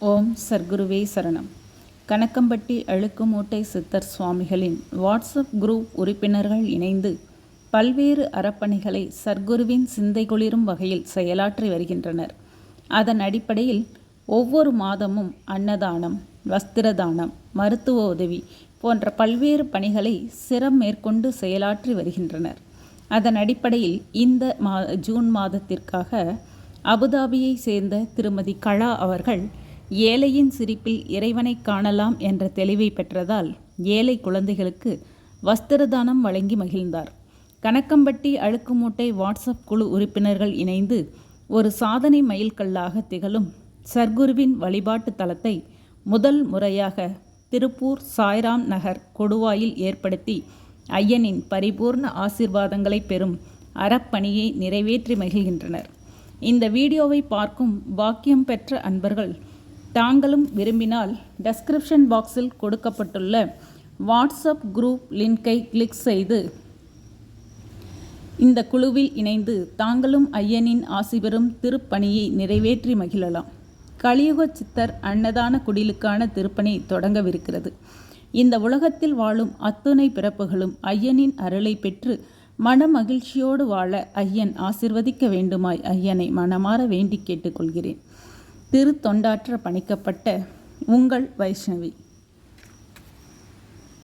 ஓம் சர்க்குருவே சரணம். கணக்கம்பட்டி அழுக்குமூட்டை சித்தர் சுவாமிகளின் வாட்ஸ்அப் குரூப் உறுப்பினர்கள் இணைந்து பல்வேறு அறப்பணிகளை சர்க்குருவின் சிந்தை குளிரும் வகையில் செயலாற்றி வருகின்றனர். அதன் அடிப்படையில் ஒவ்வொரு மாதமும் அன்னதானம் வஸ்திரதானம் மருத்துவ உதவி போன்ற பல்வேறு பணிகளை சிரம் மேற்கொண்டு செயலாற்றி வருகின்றனர். அதன் அடிப்படையில் இந்த மா ஜூன் மாதத்திற்காக அபுதாபியை சேர்ந்த திருமதி கலா அவர்கள் ஏழையின் சிரிப்பில் இறைவனை காணலாம் என்ற தெளிவை பெற்றதால் ஏழை குழந்தைகளுக்கு வஸ்திரதானம் வழங்கி மகிழ்ந்தார். கணக்கம்பட்டி அழுக்குமூட்டை வாட்ஸ்அப் குழு உறுப்பினர்கள் இணைந்து ஒரு சாதனை மைல்கல்லாக திகழும் சர்க்குருவின் வழிபாட்டு தலத்தை முதல் முறையாக திருப்பூர் சாய்ராம் நகர் கொடுவாயில் ஏற்படுத்தி ஐயனின் பரிபூர்ண ஆசிர்வாதங்களை பெறும் அறப்பணியை நிறைவேற்றி மகிழ்கின்றனர். இந்த வீடியோவை பார்க்கும் பாக்கியம் பெற்ற அன்பர்கள் தாங்களும் விரும்பினால் டெஸ்கிரிப்ஷன் பாக்ஸில் கொடுக்கப்பட்டுள்ள வாட்ஸ்அப் குரூப் லிங்கை கிளிக் செய்து இந்த குழுவில் இணைந்து தாங்களும் ஐயனின் ஆசி பெறும் திருப்பணியை நிறைவேற்றி மகிழலாம். கலியுக சித்தர் அன்னதான குடிலுக்கான திருப்பணி தொடங்கவிருக்கிறது. இந்த உலகத்தில் வாழும் அத்துணை பிறப்புகளும் ஐயனின் அருளை பெற்று மன மகிழ்ச்சியோடு வாழ ஐயன் ஆசிர்வதிக்க வேண்டுமாய் ஐயனை மனமாற வேண்டி கேட்டுக்கொள்கிறேன் திருத்தொண்டாற்ற பணிக்கப்பட்ட உங்கள் வைஷ்ணவி.